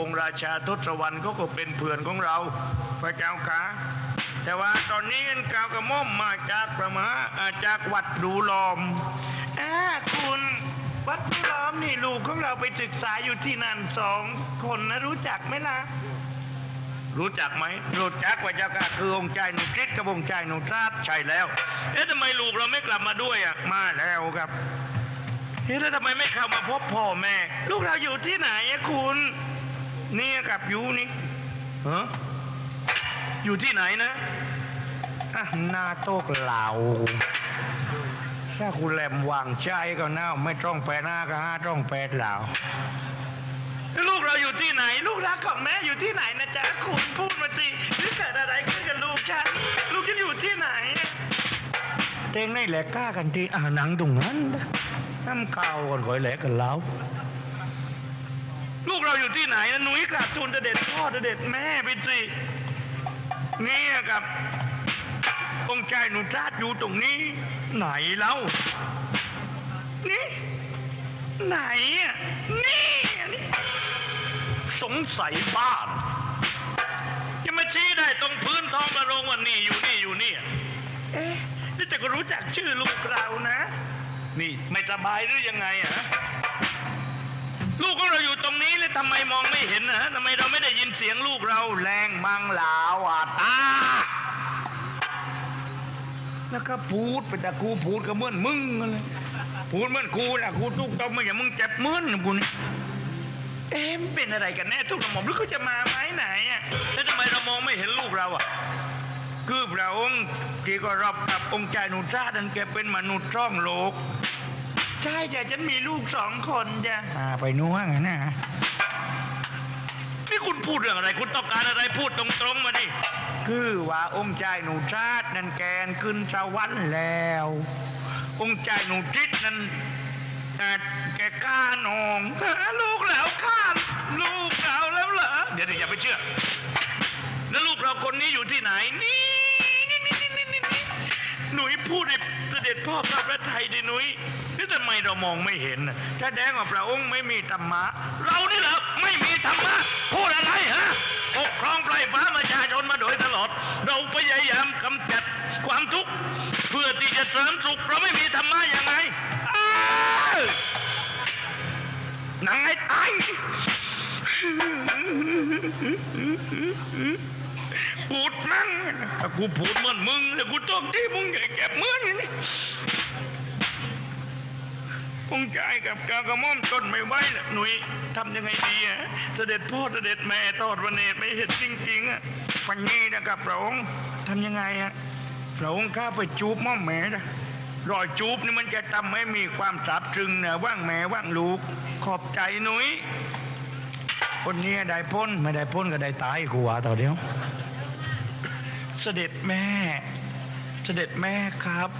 องค์ราชาทศวรรณเขาก็เป็นเพื่อนของเราพระเจ้าค่ะแต่ว่าตอนนี้กล่าวกระม่อมมาจากประมาอาจากวัดดูลอมอาคุณวัดดูลอมนี่ลูกของเราไปศึกษาอยู่ที่นั่นสองคนนะรู้จักไหมล่ะรู้จักไหมรู้จักว่าเจ้าค่ะคือองค์ใจหนุจิตกับองค์ใจหนุทราบใช่แล้ว เอ๊ะทำไมลูกเราไม่กลับมาด้วยอะมาแล้วครับเฮ้ยแล้วทำไมไม่เข้ามาพบพ่อแม่ ลูกเราอยู่ที่ไหนอะคุณ เนี่ยกับอยู่นี่ฮะอยู่ที่ไหนนะอะหน้าโต๊ะเหล่าถ้าคุณแหลมวางใจก็น่าไม่ต้องแปรหน้าก็ห้าต้องแปรเหล่าลูกเราอยู่ที่ไหน ลูกรักของแม่อยู่ที่ไหนนะจ๊ะคุณพูดมาสิหรือเกิดอะไรขึ้นกับลูกฉันลูกฉันอยู่ที่ไหนเต็งในแหลกก้ากันทีอ่าหนังตรงนั้นนะน้ำข้าวก่อนคอยแหลกกันแล้ว ลูกเราอยู่ที่ไหนนะหนุ่ยกราบทูลเด็จพ่อเด็จแม่ไปสิเนี่ยกับองค์ชายหนุชาติอยู่ตรงนี้ ไหนเล่านี่ไหนอะนี่สงสัยบ้านจะมาชี้ได้ตรงพื้นท้องประโรงวันนี้อยู่นี่อยู่นี่เอ๊ะนี่แต่ก็รู้จักชื่อลูกเรานะ นี่ไม่สบายหรือยังไงอะลูกของเราอยู่ตรงนี้เลย ทำไมมองไม่เห็นนะทำไมเราไม่ได้ยินเสียงลูกเราแรงมังลาวอะตาแล้วก็พูดไปแต่กูพูดก็เหมือนมึงนั่นเลยพูดเหมือนกูนะกูทุกต้องไม่อย่างมึงเจ็บเหมือนกูนี่เอ๊ะมันเป็นอะไรกันแน่ทุกกระหม่อมหรือเขาจะมาไหมไหนอะแล้วทำไมเรามองไม่เห็นลูกเราอะคือพระองค์ที่ก็รับกับองค์ใจหนุชาตินั้นแกเป็นมนุษย์ช่องโลก ใช่จ้ะฉันมีลูกสองคนจ้ะอ่าไปนัวงั้นะ คุณพูดเรื่องอะไร คุณต้องการอะไรพูดตรงๆมาดิ คือว่าองค์ใจหนุชาตินั้นแกนขึ้นสวรรค์แล้ว องค์ใจหนุจิตนั้นอ่แกกล้านองลูกแล้วข้าลูกเราแล้วเหรอเดี๋ยวเดี๋ยวอย่าไปเชื่อ แล้วลูกเราคนนี้อยู่ที่ไหนนี่นี่นี่นี่นี่นี่นี่หนุ่ยพูดให้เสด็จพ่อพระพระไทยดิหนุ่ยนี่ทำไมเรามองไม่เห็นน่แสดงว่าพระองค์ไม่มีธรรมะ เรานี่เหรอไม่มีธรรมะ ฟ้าประชาชนมาโดยตลอด เราพยายามกำจัดความทุกข์เพื่อที่จะเสริมสุข เราไม่มีธรรมะยังไงหนังให้ตายพูดมั่งถ้ากูพูดเหมือนมึงแล้วกูต้องที่มึงใหญ่แก็บเหมือนอ ย่างนี้คงใจกับกากระม่อมต้นไม่ไหวละหนุ่ยทำยังไงดีอะเสด็จพ่อเสด็จแม่ทอดวันเนตรไม่เห็นจริงๆอะวันนี้นะครับพระองค์ทำยังไงอะพระองค์ข้าไปจูบม่อมแม่นะรอยจูบนี่มันจะทำให้มีความสาบซึ้งนะว่างแม่ว่างลูก ขอบใจหนุ่ยคนนี้ได้พ้นไม่ได้พ้นก็ได้ตายกูว่าต่อเดียว เสด็จแม่ เสด็จแม่ครับ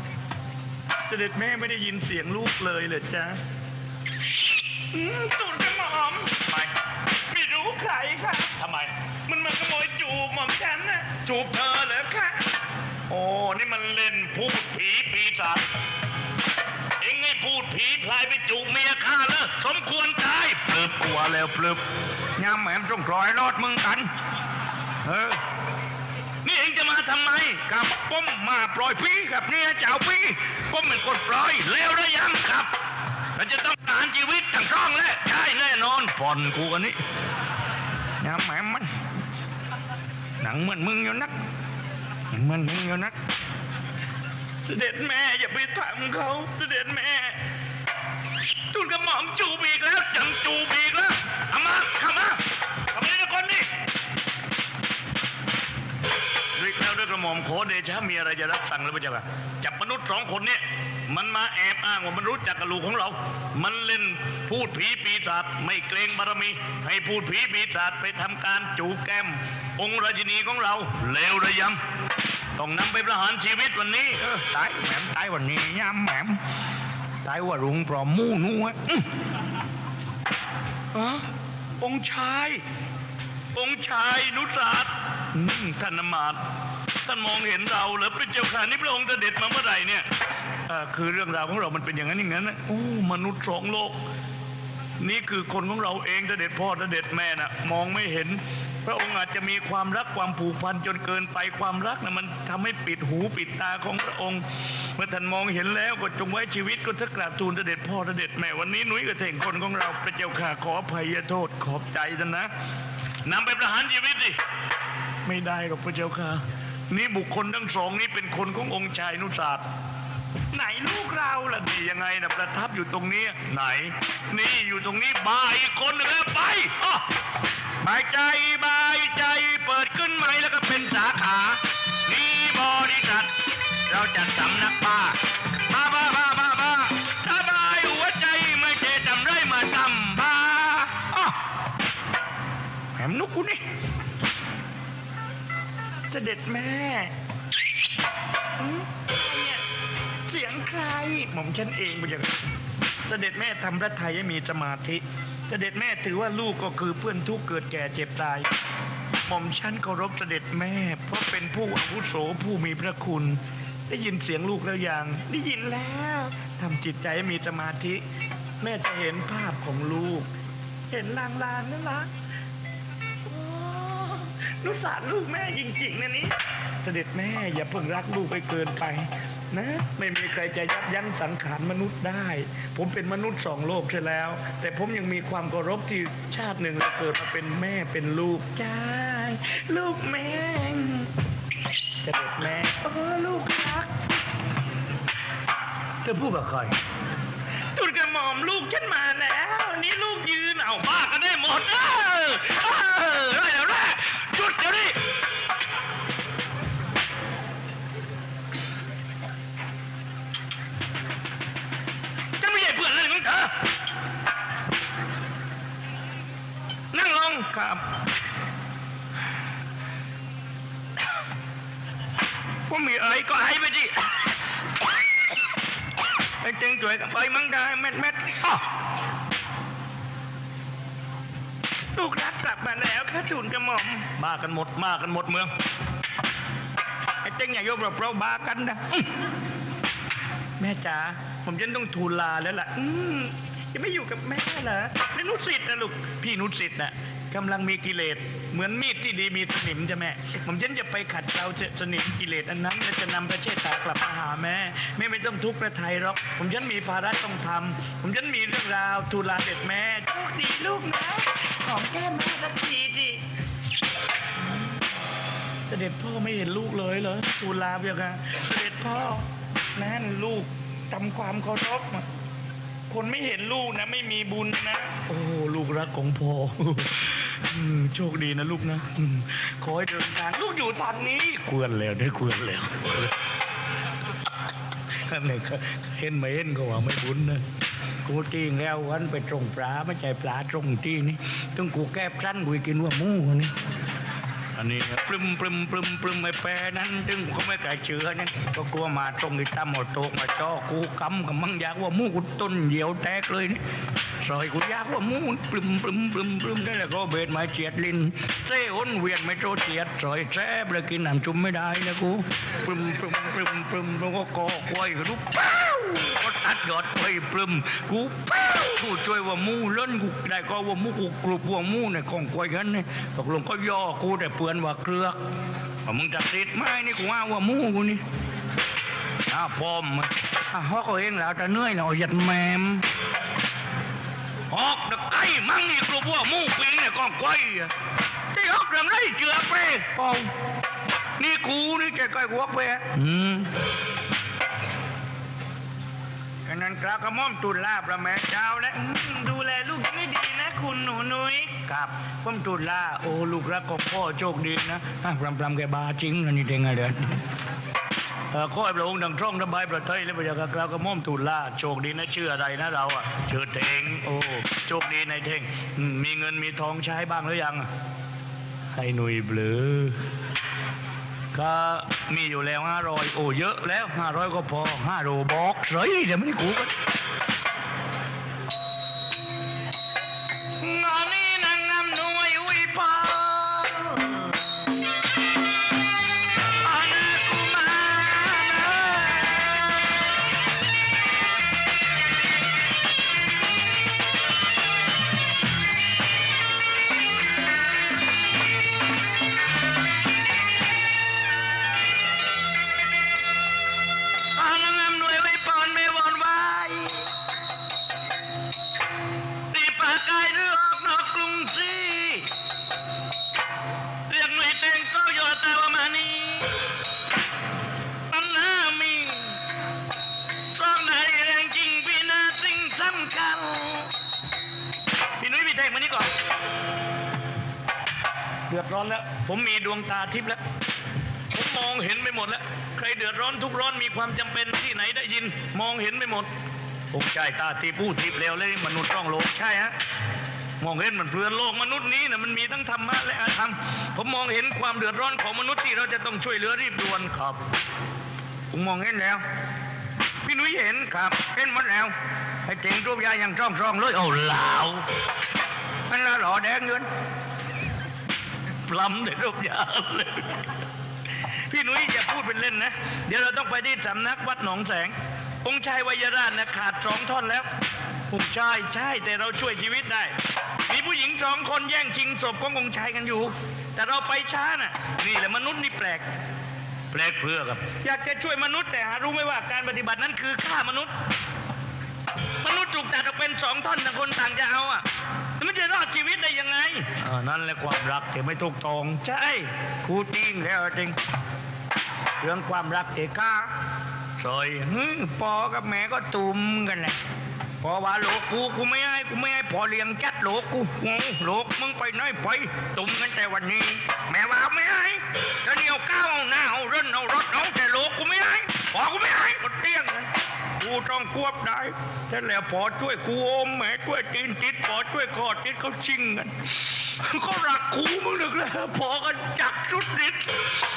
เสด็จแม่ไม่ได้ยินเสียงลูกเลยเหรอจ๊ะอืมตูดกระหม่อม ทำไม ไม่รู้ใครค่ะ ทำไม มันมาขโมยจูบหม่อมฉันน่ะ จูบเธอเหรอคะโอ้ นี่มันเล่นพูดผีปีศาจ เอ็งให้พูดผีพลายไปจูบเมียข้าเลยสมควรตายพลึบกลัวแล้วพลึบยามแหมมต้องรอยรอดมึงกัน เออนี่เองจะมา ทำไมกับก้มมาปล่อยพี่กับเนี่ยเจ้าพี่ก้มเป็นคนปล่อยเลวระยังครับเราจะต้องการชีวิตทั้งร่องและใช่แน่นอนผ่อนกูกันนี้นะแหมมันหนังเหมือนมึงอยู่นักหนังเหมือนมึงอยู่นัก เสด็จแม่อย่าไปทำเขา เสด็จแม่ทุนกระหม่อมจูบอีกแล้วจังจูบอีกแล้วอามาข้ กระหม่อมขอเดชะมีอะไรจะรับสั่งหรือเปล่าจ๊ะจับมนุษย์สองคนเนี่ยมันมาแอบอ้างว่ามันรู้จักกับลูกของเรา มันเล่นพูดผีปีศาจไม่เกรงบารมี ให้พูดผีปีศาจไปทำการจูบแก้ม องค์ราชินีของเราเลวระยำต้องนำไปประหารชีวิตวันนี้เออตายแหมมตายวันนี้ยามแหมมตายว่ารุงปลอมมูนัวอื้อฮะองค์ชาย องค์ชายนุสาสอืมท่านอำมาตย์ ท่านมองเห็นเราเหรือพระเจ้าค่ะนี่พระองค์เสด็จมาเมื่อไหร่เนี่ยเอ่อคือเรื่องราวของเรามันเป็นอย่างนั้นอย่างนั้นนะโอ้มนุษย์สองโลก นี่คือคนของเราเองเสด็จพ่อเสด็จแม่น่ะ มองไม่เห็น พระองค์อาจจะมีความรักความผูกพันจนเกินไปความรักนะมันทำให้ปิดหูปิดตาของพระองค์ เมื่อท่านมองเห็นแล้วก็จงไว้ชีวิตก็ทักกราบทูลเสด็จพ่อเสด็จแม่วันนี้หนุ่ยกระเท่งคนของเราพระเจ้าข่าขออภัยโทษขอบใจท่านนะนำไปประหารชีวิตดิไม่ได้หรอกพระเจ้าค่ะ นี่บุคคลทั้งสองนี้เป็นคนขององค์ชายนุศาสตร์ไหนลูกเราล่ะนี่ยังไงนะประทับอยู่ตรงนี้ไหน นี่อยู่ตรงนี้บายอีกคนหนึ่งแล้วไปอ้อบายใจบายใจเปิดขึ้นใหมแล้วก็เป็นสาขา นี่บริษัทเราจัดสำนักบ้าบ้าบ้าบ้าบ้าบ้าถ้าบายหัวใจไม่เจจำไรมาทำบ้าอ้อแหมนุกกูนี่ เสด็จแม่อืมเนี่ยเสียงใคร หม่อมฉันเองไปอย่างเสด็จแม่ทำพระไทยให้มีสมาธิ เสด็จแม่ถือว่าลูกก็คือเพื่อนทุกข์เกิดแก่เจ็บตาย หม่อมฉันเคารพเสด็จแม่ เพราะเป็นผู้อาวุโสผู้มีพระคุณ ได้ยินเสียงลูกแล้วยังได้ยินแล้วทำจิตใจให้มีสมาธิ แม่จะเห็นภาพของลูก เห็นลางๆนั่นละโอ้ นุสารลูกแม่จริงๆนะนี่เสด็จแม่อย่าเพิ่งรักลูกไปเกินไป นะ ไม่มีใครจะยับยั้งสังขารมนุษย์ได้ ผมเป็นมนุษย์สองโลกใช่แล้ว แต่ผมยังมีความเคารพที่ชาติหนึ่งเราเกิดมาเป็นแม่เป็นลูกจ้าลูกแม่เสด็จแม่โอ้ลูกรักเธอพูดกับใครตุนกระหม่อมลูกฉันมาแล้ว นี่ลูกยืนเอาบ้ากันได้หมดเออ นั่งลงครับว่ามีอะไรก็ให้ไปดิไอ้เจงจ่วยกับไปมั้งได้เม็ดเม็ดอ้อลูกรักกลับมาแล้วข้าทูลกระหม่อมมากันหมดมากันหมดเมือง ไอ้เจงอย่ายกเราเราบากันนะอื้อแม่จ๋าผมจะต้องทูลลาแล้วล่ะอืมจะไม่อยู่กับแม่เหรอนี่นุสิตนะลูกพี่นุสิตน่ะ กำลังมีกิเลสเหมือนมีดที่ดีมีสนิมใช่ไหมผมฉันจะไปขัดเกลาสนิมกิเลสอันนั้นและจะนำประเชษฐากลับมาหาแม่แม่ไม่ต้องทุกข์ประทัยหรอก ผมฉันมีภาระต้องทำผมฉันมีเรื่องราวทูลาเด็ดแม่โชคดีลูกนะหอมแก้มแม่สักทีดิเสด็จพ่อไม่เห็นลูกเลยเหรอทูลาเบียกะเสด็จพ่อนั่นลูกทำความเคารพ คนไม่เห็นลูกนะ ไม่มีบุญนะ โอ้ลูกรักของพ่ออืมโชคดีนะลูกนะอืมขอให้เดินทางลูกอยู่ทางนี้ควรแล้วได้ควรแล้วนั่นเลยก็เห็นไม่เห็นก็ว่าไม่บุญนะกูจริงแล้ววันไปตรงปลาไม่ใช่ปลาตรงที่นี่ต้องกูแก้สั้นกูกินว่าหมูนี่ อันนี้ปรึมปรึมปรึมปรึมไอ้แปรนั้นถึงเขาไม่กล้าเชื่อนั่นก็กลัวมาตรงนี้ตั้มหมดโตกมาจ่อกูกำกับมังอยากว่ามูกูต้นเหี่ยวแตกเลยนี่ซอยกูอยากว่ามูปรึมปรึมปรึมปรึมได้แล้วก็เบ็ดมาเจียดลิ้นเส้อ้นเวียนไม่โตเจียดซอยแซ่บเลยกินน้ำจุ่มไม่ได้นะกูปรึมปรึมปรึมปรึมแล้วก็กอควยกูเป้า ก็ตัดยอดไปปรึมกูเป้ากูช่วยว่ามูเล่นกูได้ก็ว่ามูกูกรุบว่ามูเนี่ยของควยกันเนี่ยตกลงก็ย่อกูแต่เปือนว่าเกลือกว่ามึงจะติดไหมนี่กูว่าว่ามูกูนี่อ้าวพอมอ้าวฮอกเอาเองแล้วจะเหนื่อยแล้วหยัดแมมฮอกตะไก่มั่งนี่กลัวว่ามูปีเนี่ยกองควยที่ฮอกเรื่องไรเจือไปเปล่านี่กูนี่แกก้อยกูฮอกไปอะอืม ฉะนั้นกระกระหม่อมตุลลาประแม่เจ้าและอืมดูแลลูกให้ดีนะคุณหนูนุ้ยครับผมตุลลาโอ้ลูกรักของพ่อโชคดีนะอะปรำปรำแกบาจริงนะนี่เด้งไงเดือนเออขอให้พระองค์ดังช่องระบายประเทศและประชากรกระหม่อมตุลลาโชคดีนะชื่ออะไรนะเราอะชื่อเทงโอ้โชคดีในเทงอืมมีเงินมีทองใช้บ้างหรือยัง ให้หนุ่ยเบลอ ก็มีอยู่แล้วห้าร้อยโอ้เยอะแล้วห้าร้อยก็พอห้าโรบอกเฉยเดี๋ยวไม่ได้กูก็ ร้อนแล้ว ผมมีดวงตาทิพย์แล้ว ผมมองเห็นไปหมดแล้ว ใครเดือดร้อนทุกร้อนมีความจำเป็นที่ไหนได้ยิน มองเห็นไปหมดผมใช่ตาทิพย์ผู้ทิพย์แล้วเลยมนุษย์ต้องโลกใช่ฮะมองเห็นมันเพื่อนโลกมนุษย์นี้นะมันมีทั้งธรรมะและอธรรม ผมมองเห็นความเดือดร้อนของมนุษย์ที่เราจะต้องช่วยเหลือรีบด่วนครับ ผมมองเห็นแล้ว พี่นุ้ยเห็นครับ เห็นหมดแล้วไอ้เจ๋งรูปยาอยังช่องช่องเลยโอ้เหลาวมันละหล่อแดงเงิน ล้ำในรูปยาเลยพี่นุ้ยอย่าพูดเป็นเล่นนะ เดี๋ยวเราต้องไปที่สำนักวัดหนองแสง องค์ชายวัยราชนะขาดสองท่อนแล้วองค์ชายใช่ แต่เราช่วยชีวิตได้ มีผู้หญิงสองคนแย่งชิงศพขององค์ชายกันอยู่ แต่เราไปช้าน่ะ นี่แหละมนุษย์นี่แปลก แปลกเพื่อครับ อยากจะช่วยมนุษย์แต่หารู้ไหมว่าการปฏิบัตินั้นคือฆ่ามนุษย์ มนุษย์ถูกตัดออกเป็นสองท่อนต่างคนต่างจะเอาอะ แล้วมันจะรอดชีวิตได้ยังไงอ่านั่นแหละความรักที่ไม่ถูกตรงใช่ครูจริงแล้วจริง เรื่องความรักเอกาซอยฮึปอกับแม่ก็ตุ่มกันแหละพอว่าโลกกูกูไม่ให้กูไม่ให้พอเลี้ยงจัดโลกกูงงโลกมึงไปไหนไปตุ่มกันแต่วันนี้ แม่ว่าไม่ให้แล้วเดียวก้าวเอาหน้าเอาเรื่นเอารถเอาแต่โลกกูไม่ให้พอกูไม่ให้ก็เตี้ยงกัน กูต้องควบได้แต่แล้วพอช่วยกูโอมแหม่ช่วยตีนติดพอช่วยคอติดเขาชิงกันเขารักกูมึงนึกแล้วพอกันจักสุดฤทธิ์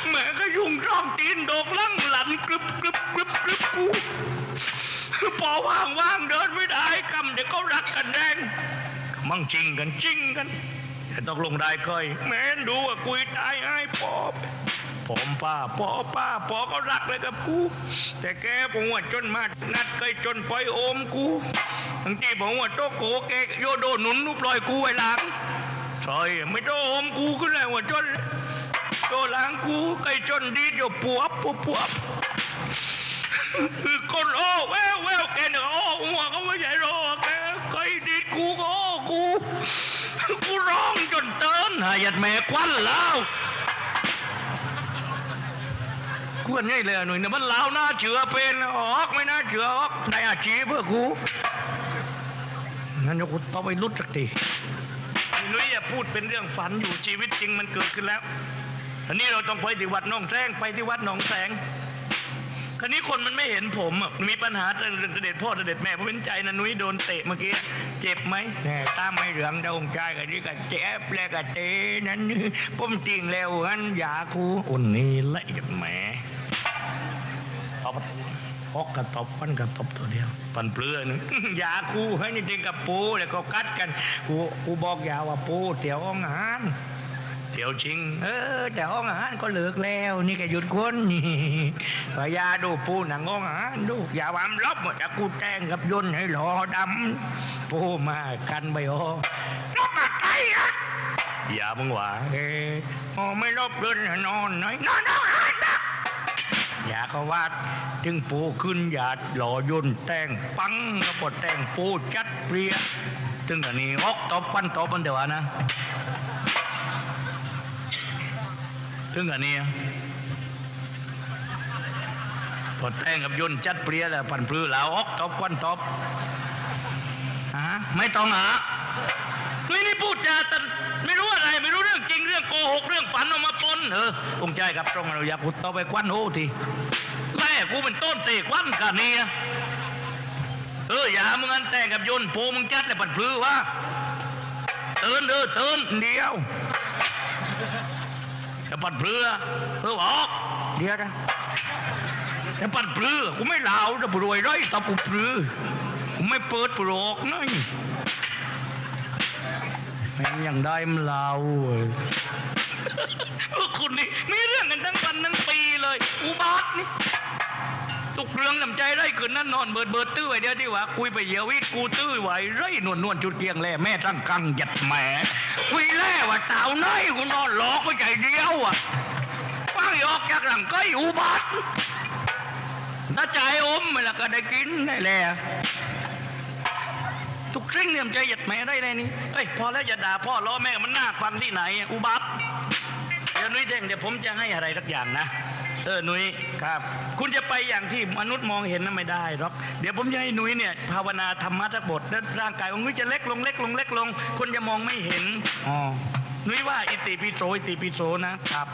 แหม่ก็ยุ่งร่องตีนโดกลั่งหลันกรึบกรึบกรึบกรึบกูพอว่างว่างเดินไม่ได้กำเดี๋ยวเขารักกันแดงมั่งจริงกันจริงกันแต่ต้องลงได้เคยแม่นดูว่าคุยตายไอ้ปอบ ผมป้าปอป้าปอก็รักเลยกับกู แต่แกผมว่าจนมานัดเคยจนปล่อยโอมกูบางทีผมว่าโตโกแกโยโดหนุนนุปล่อยกูไว้หลังใช่ไม่ต้องโอมกูขึ้นเลยว่าจนโตหล้างกูไก่จนดีเดี๋ยวปวบปวบปวบคือคนโอ้แววแววแกเนี่ยโอ้หัวก็ไม่ใช่รอแกไก่ดีดกูก็โอ้กูกูร้องจนเตือนหายัดแม่ควันแล้ว กวนง่ายเลยหน่อยเนี่ยมันลาวหน้าเชือเป็นออกไม่น่าเชือออกได้อาชีพเพื่อกูงั้นเดี๋ยกูต้องไปรุดสักทีนุ้ยอย่าพูดเป็นเรื่องฝันอยู่ชีวิตจริงมันเกิดขึ้นแล้วอันนี้เราต้องไปที่วัดหนองแสงไปที่วัดหนองแสงคราวนี้คนมันไม่เห็นผมมีปัญหาเรื่องเสด็จพ่อเสด็จแม่ผมเป็นใจนะนุ้ยโดนเตะเมื่อกี้เจ็บไหมแหมตาไม่เหลืองดงใจกันนี่ก็เจ็บแล้วก็เตะนั้นผมจริงแล้วงั้นอย่าคูอุ่นนี่ละจากแหม เอาไปฮอกกระตบปันกระตบตัวเดียว ปันเปลือยนึง ยาคูให้นี่จริงกับปูแล้วก็กัดกันกูกูบอกยาว่าปูเตี๋ยวอาหารเตี๋ยวจริง เออแต่ห้องอาหารก็เลิกแล้ว นี่แกหยุดคนนี่พยาดูปูหนังห้องอาหารดูอย่าวามลบหมดกูแต่งกับยนให้หลอดำปูมากันไปโอลบมาไกลอะอย่ามึงหว่าเออโอไม่ลบเดินนอนหน่อยนอนนอนหาน อย่าก็ว่าถึงปูขึ้นหยาหล่อยนต์แต่งปังแล้วก็แต่งปูจัดเปรียถึงอันนี้ออกตบปันตบปันเดี๋ยวนะถึงอันนี้พอแต่งกับยนต์จัดเปรียแล้วปันปลือแล้วออกตบปันตบฮะไม่ต้องหานี่นี่พูดจาตันไม่รู้อะไร ไม่รู้เรื่องจริงเรื่องโกหกเรื่องฝันออกมา เออองค์ใจครับตรงเราอย่าพูดต่อไปควันโหทีแม่กูเป็นต้นเตะควันกันเนี่ยเอออย่ามึงอันแต่งกับยนโพมึงจัดเลยปันปลือวะเตือนเออเตือนเดียวจะปันปลือเออออกเดียวนะจะปันปลือกูไม่เหลาจะปรวยไรตบกูปลือกูไม่เปิดปลอกนั่แม่งยังได้มนเรา พวกคุณนี่มีเรื่องกันทั้งวันทั้งปีเลย อุบาทนี่ตุกเรื่องลำใจไรคืนนั้นนอนเบิดเบิดตื้อไว้เดียวที่ว่าคุยไปเหยียววิกูตื้อไว้ไรนวลนวลจุดเกียงแล่แม่ตั้งกังหยัดแหมคุยแล่ว่าเต่าน้อยกูนอนหลอกก็ใจเดียวอะว่างออกจากหลังก้อยอุบาทถ้าใจอมไม่ละก็ได้กินได้แหละทุกครึ่งเนี่ยมันจหยัดแม่ได้เลยนี่เอ้ยพอแล้วอย่าด่าพ่อล้อแม่มันน่าฟังที่ไหนอุบัติ ดี๋ยวนุ้ยเด้งเดี๋ยวผมจะให้อะไรสักอย่างนะ เออหนุยครับ คุณจะไปอย่างที่มนุษย์มองเห็นนั้นไม่ได้หรอกเดี๋ยวผมจะให้หนุยเนี่ยภาวนาธรรมะทั้งบทแล้วร่างกายของหนุยจะเล็กลงเล็กลงเล็กลง คนจะมองไม่เห็นอ๋อหนุยว่าอิติปิโสอิติปิโสนะครับ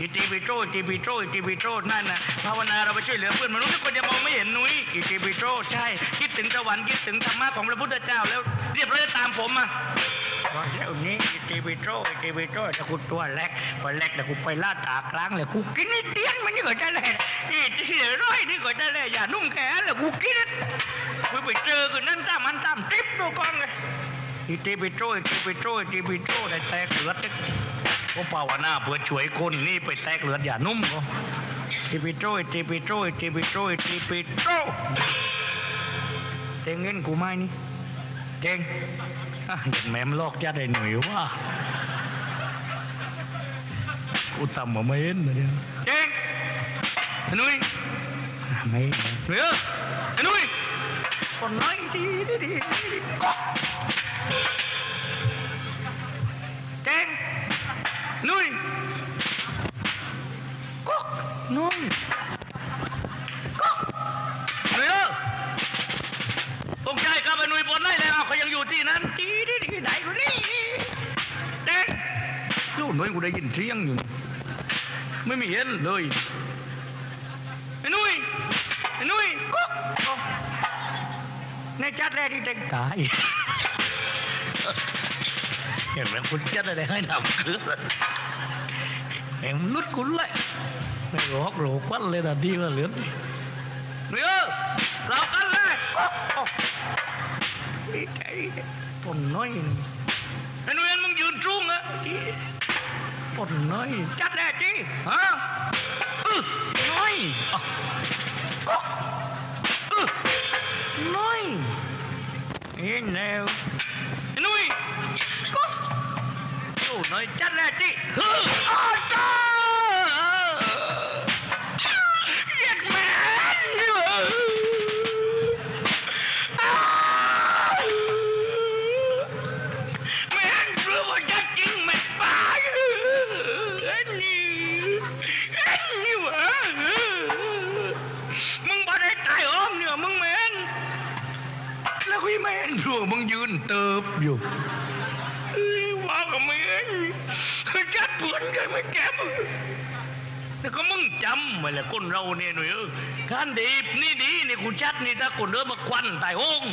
อิติปิโสอิติปิโสอิติปิโสนั่นนะภาวนาเราไปช่วยเหลือเพื่อนมนุษย์ทุกคนจะมองไม่เห็นหนุยอิติปิโสใช่คิดถึงสวรรค์คิดถึงธรรมะของพระพุทธเจ้าแล้วเรียบร้อยตามผมมา พอแล้วนี้อิติปิโตอิติปิโตถ้ากูตัวเล็กพอเล็กแต่กูไปลาดตากลางเลยกูกินไอ้เตี้ยนมันนี่ก็จะเลยอีที่ร้อยนี่ก็จะเลยอย่านุ่มแขนเลยกูกินกูไปเจอคือนั่นตามมันตามติ๊บดูก่อนเลยอิติปิโตอิติปิโตอิติปิโตได้แตกเหลือติ๊ก็ภาวนาเพื่อช่วยคนนี่ไปแตกเหลืออย่านุ่มก็อิติปิโตอิติปิโตอิติปิโตอิติปิโตเต็งเงินกูไหมนี่เต็ง แม่มนลอกจัดไอ้หนุ่ยว่ากูตำมาไม่เห็นเลยเนี่ยเจ๊งไอ้หนุ่ยอะไม่เห็นเลยหนุ่ยเออไอ้หนุ่ยคนน้อยดีดีดี ลูกหนุ่ยกูได้ยินเสียงอยู่ ไม่มีเห็นเลยไอ้หนุ่ยไอ้หนุ่ยกุ๊กกุ๊กในจัดแรกที่เด็กตายเห็นไหมคุณจัดอะไรให้ทำคือเห็นลุดคุณเลยไม่รอกโหลกวัดเลยนะดีกว่าเหลือนี่หนุ่ยเออเรากันเลยกุ๊กกุ๊กดีใจปนน้อยไอ้หนุ่ยมึงยืนจุ้งอะ ปนน้อยจัดแน่จีฮะอื้อน้อยอะก๊อกอื้อน้อยเห็นแล้วไอ้หนุ่ยก๊อกโอ้น้อยจัดแน่จีฮึอ้าวจ้า จัดเพื่อนกันไม่แก้มแต่ก็มึงจำไว้แหละคนเราเนี่ยหน่ยเออการดีนี่ดีนี่กูชัดนี่ถ้าคนเดินมาควันตายโห้ง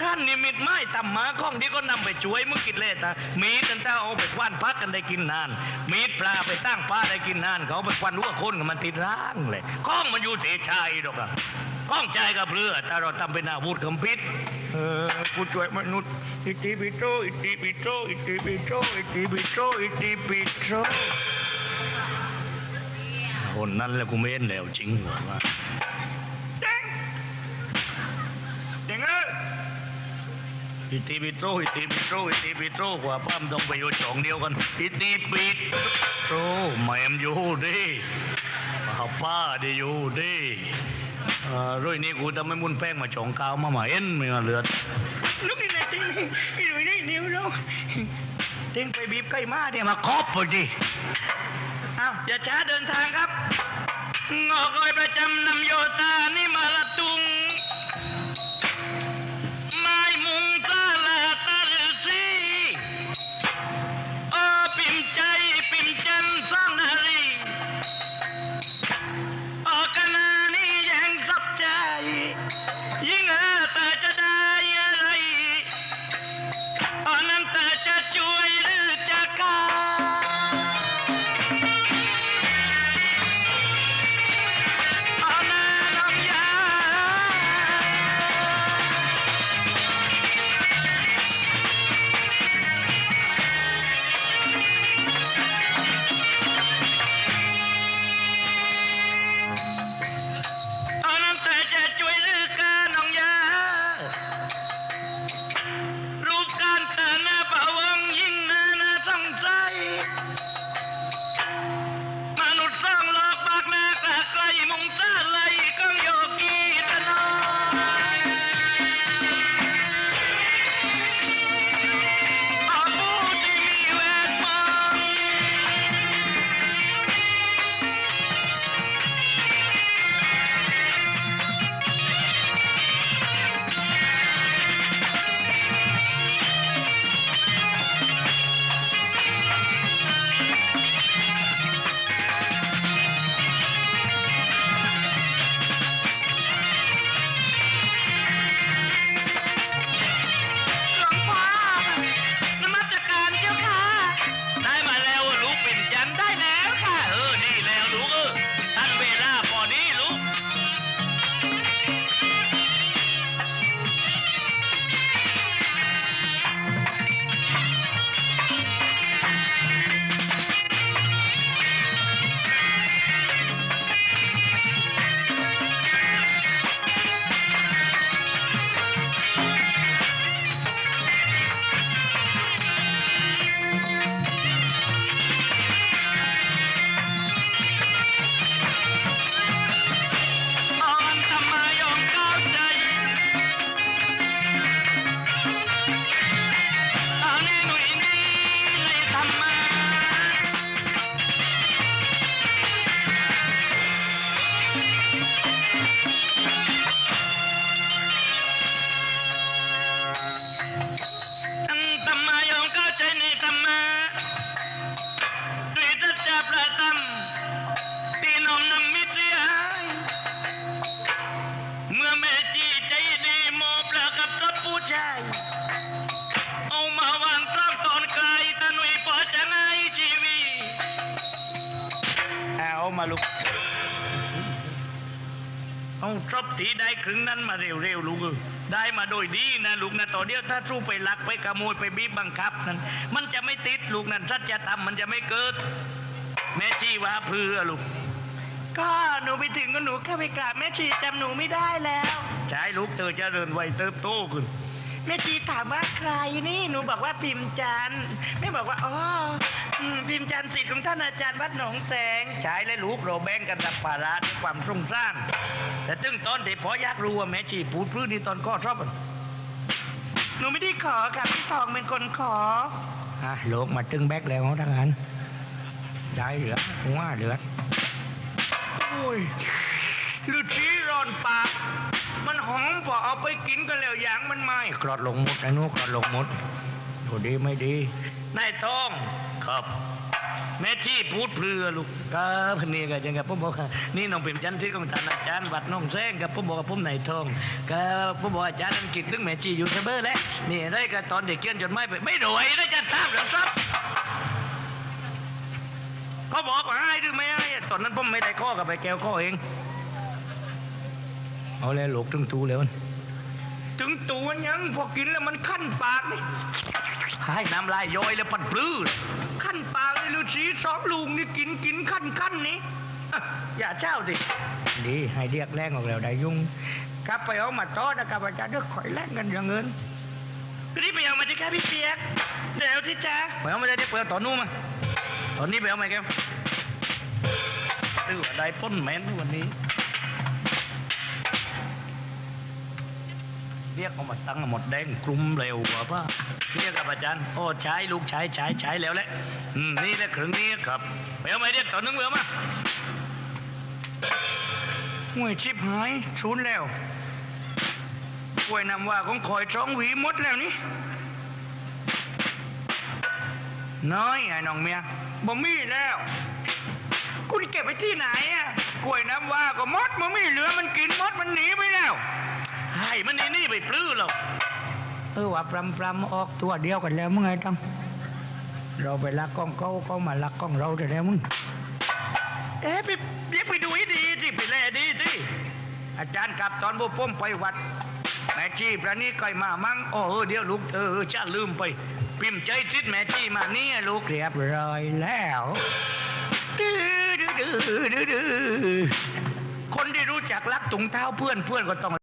ข้านนิมิตไม้ตำหมาข้องที่ก็นำไปช่วยมึงกินเลยตามีดตั้งแต่เอาไปคว้านพักกันได้กินนาน มีดปลาไปตั้งปลาได้กินนาน เขาไปควันหัวคนมันติดร่างเลยข้องมันอยู่เสชายดอกอะ ข้องใจกับเรือถ้าเราทำเป็นอาวุธคำพิษเออกูช่วยมนุษย์อิติปิโตอิติปิโตอิติปิโตอิติปิโตอิติปิโตคนนั้นแหละกูไม่เห็นแล้วจริงเหรอว่าเจ๊งเจ๊งเอ้ยอิติปิโตอิติปิโตอิติปิโตกว่าปั้มต้องไปอยู่ช่องเดียวกันอิติปิโตแม่มอยู่ดิป้าป้าได้อยู่ดิ รุ่ยนี้กูทำไม่มุนแป้งมาจองกาวมาหมาเอ็นไม่มาเลือดลูกนี่นะจริงนี่รุ่ยนี่นิ้วเราเต็งไปบีบใกล้มาเนี่ยมาครอบพอดีอ้าวอย่าช้าเดินทางครับงอกลอยประจำนำโยตานี่มาละตัว แม่จีใจดีหมอปลากับกับผู้ชาย เอามาวางกล้องตอนไกลตาหนุ่ยพอจะไยชีวีเอามาลูก เอาทรบตีได้ครึ่งนั้นมาเร็วๆลูกได้มาโดยดีนะลูกนะต่อเดียวถ้าสู้ไปลักไปขโมยไปบีบบังคับนั้น มันจะไม่ติดลูกนั้นสัจธรรมมันจะไม่เกิด แม่ชีว่าเพื่อลูก ก็หนูไปถึงก็หนูเข้าไปกราบแม่ชีจำหนูไม่ได้แล้วใช่ลูกเธอจะเดินไวเติบโตขึ้น แม่ชีถามว่าใครนี่หนูบอกว่าพิมพ์จันทร์ไม่บอกว่าอ๋ออืมพิมพ์จันทร์สิทธิ์ของท่านอาจารย์วัดหนองแสงใช้และลูกเราแบ่งกันรับภาระด้วยความสงสารแต่ตึงตอนเด็กพออยากรู้ว่าแม่ชีพูดพื้นนี่ตอนก็ชอบอะหนูไม่ได้ขอค่ะพี่ทองเป็นคนขอฮะโลกมาตึงแบกแล้วทั้งนั้นได้เหลือหัวเหลือโอ้ ยลือชี้ร้อนปาก มันหอมพอเอาไปกินกันแล้วอย่างมันไหม่กรอดลงหมดไอ้หนูกรอดลงหมดดูดีไม่ดีนายทองครับ แม่ที่พูดเพื่อลูกครับนี่ก็ยังกับผมบอกว่านี่น้องเป็นจันทร์ที่ของท่านอาจารย์วัดน้องแซงกับผมบอกว่าผมนายทองก็ผมบอกอาจารย์อังกฤษถึงแม่ชีอยู่เสมอแหล้วนี่ได้ก็ตอนเด็กเขียนจดหมายไปไม่รวยได้จะตามหรอกครับ เขาบอกว่าให้หรือไม่ให้ตอนนั้นผมไม่ได้ข้อกับไปแก้วข้อเอง เอาแล้วหลกถึงตูแล้วถึงตูมันยังพอกินแล้วมันขั้นปากนี่ให้น้ำลายย้อยแล้วปัดปลื้อขั้นปากเลยฤาษีสองลุงนี่กินกินขั้นขั้นนี้อะอย่าเช่าสิดีให้เรียกแรงออกแล้วได้ยุ่งกลับไปเอามาต้อนะครับอาจารย์เด้อข่อยแรงกันอย่างเงินรีบไปเอามาที่แค่พี่เปียกเดี๋ยวที่จ้าไปเอามาได้ที่เปิดต่อนู่นมา ตอนนี้ไปเอามแกวตื้อว่าได้พ้นแมนวันนี้ เรียกเอามาตั้งหมดแดงกลุ่มเร็วกว่าป้าเรียกกับอาจารย์โอ้ใช้ลูกใช้ใช้ใช้แล้วแหละอืมนี่แหละเครื่องนี้ครับไปเอามเรียกต่อนึงไปเอามาห่วยชิบหายศูนแล้วกล้วยนำว่าของคอยช้องหวีมดแล้วนี่ น้อยไอ้น้องเมียบ่มีแล้ว คุณเก็บไว้ที่ไหนอะกล้วยน้ำว่าก็หมดมันไม่เหลือมันกินหมดมันหนีไปแล้วให้มันนี่นี่ไปปลื้อหรอกเออว่าปรำปรำออกตัวเดียวกันแล้วมึงไงต้องเราไปลักกล้องเขาเขามาลักกล้องเราแต่แล้วมึงเอ๊ะไปเรียกไปดูให้ดีสิไปแลดีสิอาจารย์กลับตอนบุป้มไปวัดแม่ชีพระนี้ก่อยมามั่งโอ้เออเดี๋ยวลูกเออจะลืมไป พิมพ์ใจจิตแม่ชีมานี่ลูกเรียบร้อยแล้วดื้อดื้อดื้อดื้อดื้อคนที่รู้จักรักถุงเท้าเพื่อนเพื่อนก็ต้อง